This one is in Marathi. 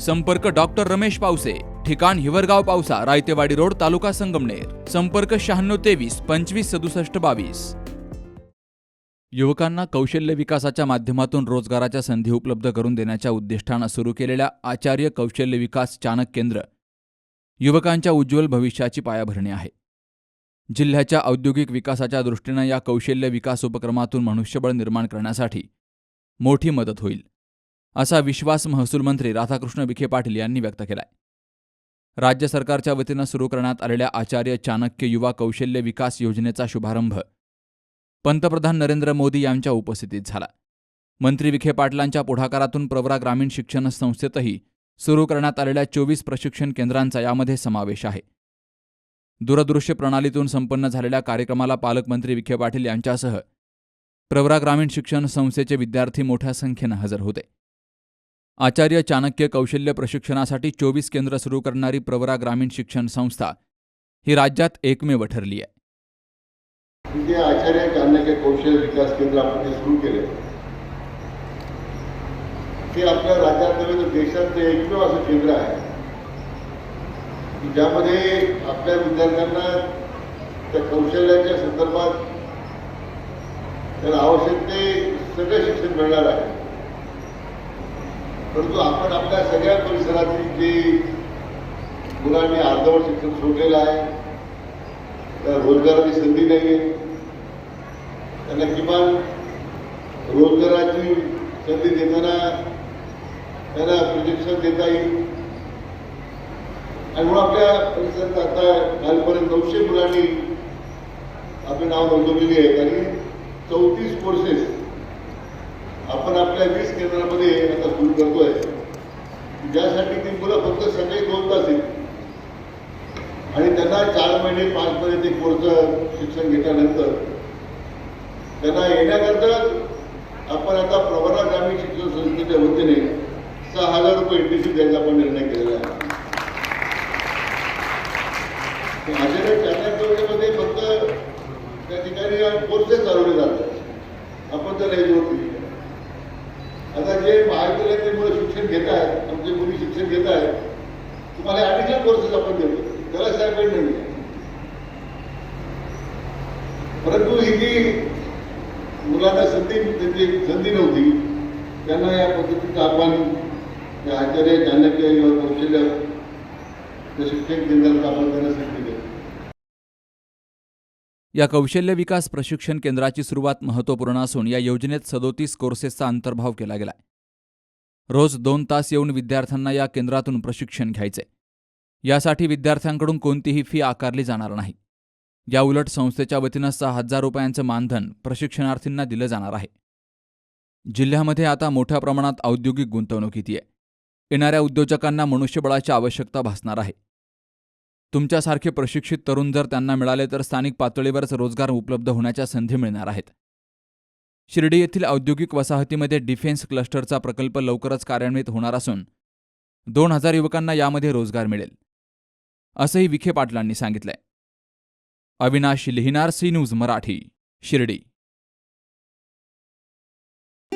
संपर्क डॉक्टर रमेश पावसे ठिकाण हिवरगाव पावसा रायतेवाडी रोड तालुका संगमनेर. संपर्क शहाण्णव तेवीस पंचवीस सदुसष्ट बावीस. युवकांना कौशल्य विकासाच्या माध्यमातून रोजगाराच्या संधी उपलब्ध करून देण्याच्या उद्दिष्टानं सुरू केलेल्या आचार्य कौशल्य विकास चाणक केंद्र युवकांच्या उज्ज्वल भविष्याची पायाभरणी आहे. जिल्ह्याच्या औद्योगिक विकासाच्या दृष्टीनं या कौशल्य विकास उपक्रमातून मनुष्यबळ निर्माण करण्यासाठी मोठी मदत होईल. असा विश्वास महसूल मंत्री राधाकृष्ण विखे पाटील यांनी व्यक्त केलाय. राज्य सरकारच्या वतीनं सुरू करण्यात आलेल्या आचार्य चाणक्य युवा कौशल्य विकास योजनेचा शुभारंभ पंतप्रधान नरेंद्र मोदी यांच्या उपस्थितीत झाला. मंत्री विखे पाटलांच्या पुढाकारातून प्रवरा ग्रामीण शिक्षण संस्थेतही सुरू करण्यात आलेल्या चोवीस प्रशिक्षण केंद्रांचा यामध्ये समावेश आहे. दूरदृश्य प्रणालीतून संपन्न झालेल्या कार्यक्रमाला पालकमंत्री विखे पाटील यांच्यासह प्रवरा ग्रामीण शिक्षण संस्थेचे विद्यार्थी मोठ्या संख्येनं हजर होते. आचार्य चाणक्य कौशल्य प्रशिक्षणासाठी चोवीस केंद्र सुरू करणारी प्रवरा ग्रामीण शिक्षण संस्था ही राज्यात एकमेव ठरली आहे. जे आचार्य चाणक्य कौशल्य विकास केंद्र आपण जे सुरू केले ते आपल्या राज्यात नव्हे म्हणजे तर देशात एकमेव असं केंद्र आहे. की ज्यामध्ये आपल्या विद्यार्थ्यांना त्या कौशल्याच्या संदर्भात त्याला आवश्यक ते सगळं शिक्षण मिळणार आहे. परंतु आपण आपल्या सगळ्या परिसरातील जे मुलांनी अर्धवट शिक्षण सोडलेलं आहे त्या रोजगाराची संधी नाही आहे त्यांना किमान रोजगाराची संधी देताना त्यांना प्रशिक्षण देता येईल. आणि म्हणून आपल्या परिसरात आता कालपर्यंत नऊशे मुलांनी आपली नाव नोंदवलेली आहेत आणि चौतीस कोर्सेस आपल्या वीस केंद्रामध्ये आता सुरू करतोय ज्यासाठी ती मुलं फक्त सकाळी दोन तास येतील आणि त्यांना चार महिने पाच महिने ते कोर्स शिक्षण घेतल्यानंतर त्यांना येण्याकरता आपण आता प्रवरा ग्रामीण शिक्षण संस्थेच्या वतीने सहा हजार रुपये इंटिसी द्यायचा आपण निर्णय केलेला आहे. आचार्य चाणक्यमध्ये फक्त त्या ठिकाणी कोर्सेस चालवले जातात. आपण त्याला जोड आता जे महाविद्यालयातले मुलं शिक्षण घेत आहेत आमचे मुली शिक्षण घेत आहेत तुम्हाला ॲडिशनल कोर्सेस आपण देतो. त्याला स्टायपेंड नाही. परंतु ही जी मुलांना संधी त्यांची संधी नव्हती त्यांना या पद्धतीचं आपण या आचार्य चाणक्य युवा कौशल्य शिक्षण केंद्रात आपण त्यांना संधी या कौशल्य विकास प्रशिक्षण केंद्राची सुरुवात महत्त्वपूर्ण असून या योजनेत सदोतीस कोर्सेसचा अंतर्भाव केला गेलाय. रोज दोन तास येऊन विद्यार्थ्यांना या केंद्रातून प्रशिक्षण घ्यायचे. यासाठी विद्यार्थ्यांकडून कोणतीही फी आकारली जाणार नाही. या उलट संस्थेच्या वतीनं सहा हजार रुपयांचं मानधन प्रशिक्षणार्थींना दिलं जाणार आहे. जिल्ह्यामध्ये आता मोठ्या प्रमाणात औद्योगिक गुंतवणूक येते येणाऱ्या उद्योजकांना मनुष्यबळाची आवश्यकता भासणार आहे. तुमच्यासारखे प्रशिक्षित तरुण जर त्यांना मिळाले तर स्थानिक पातळीवरच रोजगार उपलब्ध होण्याच्या संधी मिळणार आहेत. शिर्डी येथील औद्योगिक वसाहतीमध्ये डिफेन्स क्लस्टरचा प्रकल्प लवकरच कार्यान्वित होणार असून दोन हजार युवकांना यामध्ये रोजगार मिळेल. असंही विखे पाटलांनी सांगितलंय. अविनाश लिहिनार सी न्यूज मराठी शिर्डी.